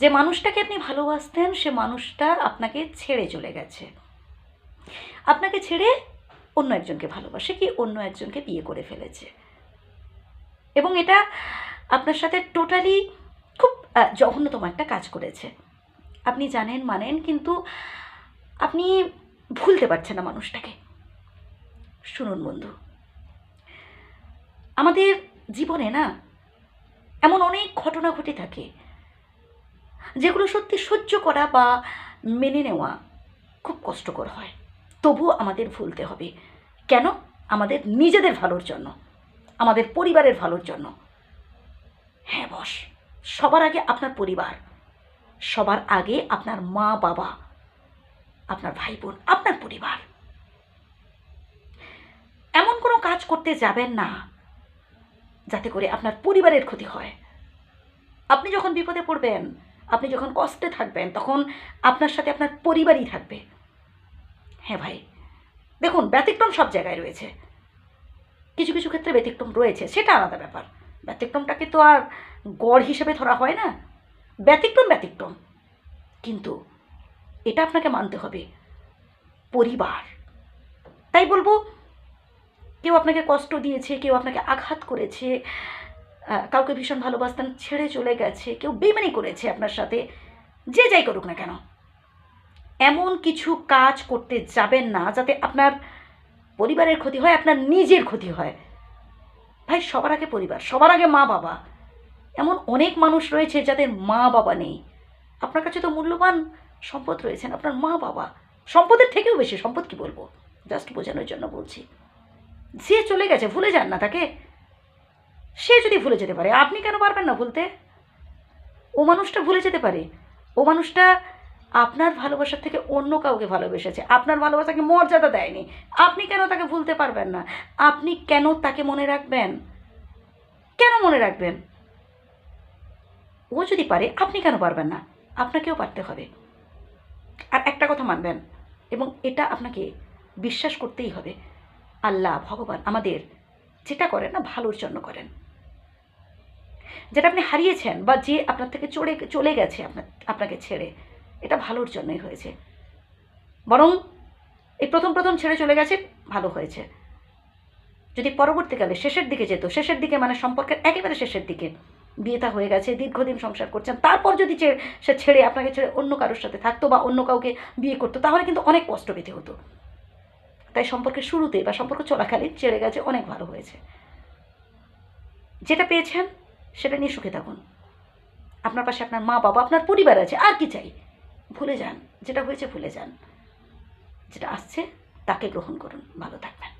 যে মানুষটাকে আপনি ভালোবাসতেন, সে মানুষটা আপনাকে ছেড়ে চলে গেছে। আপনাকে ছেড়ে অন্য একজনকে ভালোবাসে কি অন্য একজনকে বিয়ে করে ফেলেছে? এবং এটা আপনার সাথে টোটালি খুব জঘন্যতম একটা কাজ করেছে। আপনি জানেন, মানেন, কিন্তু আপনি ভুলতে পারছেন না মানুষটাকে। শুনুন বন্ধু, আমাদের জীবনে না এমন অনেক ঘটনা ঘটে থাকে। যেগুলো সত্যি সহ্য করা বা মেনে নেওয়া খুব কষ্টকর হয়। তবুও আমাদের ভুলতে হবে। কেন? আমাদের নিজেদের ভালোর জন্য। আমাদের পরিবারের ভালোর জন্য। হ্যাঁ বস, সবার আগে আপনার পরিবার, সবার আগে আপনার মা, বাবা, আপনার ভাই বোন, আপনার পরিবার। এমন কোনো কাজ করতে যাবেন না, যাতে করে আপনার পরিবারের ক্ষতি হয়। আপনি যখন বিপদে পড়বেন আপনি যখন কষ্টে থাকবেন, তখন আপনার সাথে আপনার পরিবারই থাকবে। হ্যাঁ ভাই, দেখুন, ব্যতিক্রম সব জায়গায় রয়েছে। কিছু কিছু ক্ষেত্রে ব্যতিক্রম রয়েছে, সেটা আলাদা ব্যাপার। ব্যতিক্রমটাকে তো আর গড় হিসেবে ধরা হয় না। ব্যতিক্রম ব্যতিক্রম। কিন্তু এটা আপনাকে মানতে হবে, পরিবার। তাই বলব, কেউ আপনাকে কষ্ট দিয়েছে, কেউ আপনাকে আঘাত করেছে কাউকে ভীষণ ভালোবাসতেন, ছেড়ে চলে গেছে, কেউ বেমানি করেছে আপনার সাথে, যে যাই করুক না কেন। এমন কিছু কাজ করতে যাবেন না যাতে আপনার পরিবারের ক্ষতি হয়, আপনার নিজের ক্ষতি হয়। ভাই, সবার আগে পরিবার, সবার আগে মা বাবা। এমন অনেক মানুষ রয়েছে যাদের মা বাবা নেই। আপনার কাছে তো মূল্যবান সম্পদ রয়েছেন আপনার মা বাবা। সম্পদের থেকেও বেশি, সম্পদ কি বলব? জাস্ট বোঝানোর জন্য বলছি। যে চলে গেছে, ভুলে যান না তাকে। সে যদি ভুলে যেতে পারে, আপনি কেন পারবেন না ভুলতে? ও মানুষটা ভুলে যেতে পারে। ও মানুষটা আপনার ভালোবাসার থেকে অন্য কাউকে ভালোবেসেছে। আপনার ভালোবাসাকে মর্যাদা দেয়নি। আপনি কেন তাকে ভুলতে পারবেন না? আপনি কেন তাকে মনে রাখবেন? কেন মনে রাখবেন? ও যদি পারে, আপনি কেন পারবেন না? আপনাকেও পারতে হবে। আর একটা কথা মানবেন, এবং এটা আপনাকে বিশ্বাস করতেই হবে। আল্লাহ, ভগবান আমাদের যেটা করেন না, ভালোর জন্য করেন। যেটা আপনি হারিয়েছেন বা যে আপনার থেকে চলে চলে গেছে আপনার, আপনাকে ছেড়ে, এটা ভালোর জন্যই হয়েছে। বরং এই প্রথম প্রথম ছেড়ে চলে গেছে, ভালো হয়েছে। যদি পরবর্তীকালে শেষের দিকে যেত, শেষের দিকে মানে সম্পর্কের একেবারে শেষের দিকে বিয়েটা হয়ে গেছে, দীর্ঘদিন সংসার করছেন, তারপর যদি সে ছেড়ে আপনাকে ছেড়ে অন্য কারোর সাথে থাকতো বা অন্য কাউকে বিয়ে করতো, তাহলে কিন্তু অনেক কষ্ট পেতে হতো। তাই সম্পর্কের শুরুতে বা সম্পর্ক চলাকালীন ছেড়ে গেছে, অনেক ভালো হয়েছে। যেটা পেয়েছেন সেটা নিয়ে সুখে থাকুন। আপনার পাশে আপনার মা বাবা, আপনার পরিবার আছে, আর কি চাই? ভুলে যান, যেটা হয়েছে ভুলে যান। যেটা আসছে, তাকে গ্রহণ করুন। ভালো থাকবেন।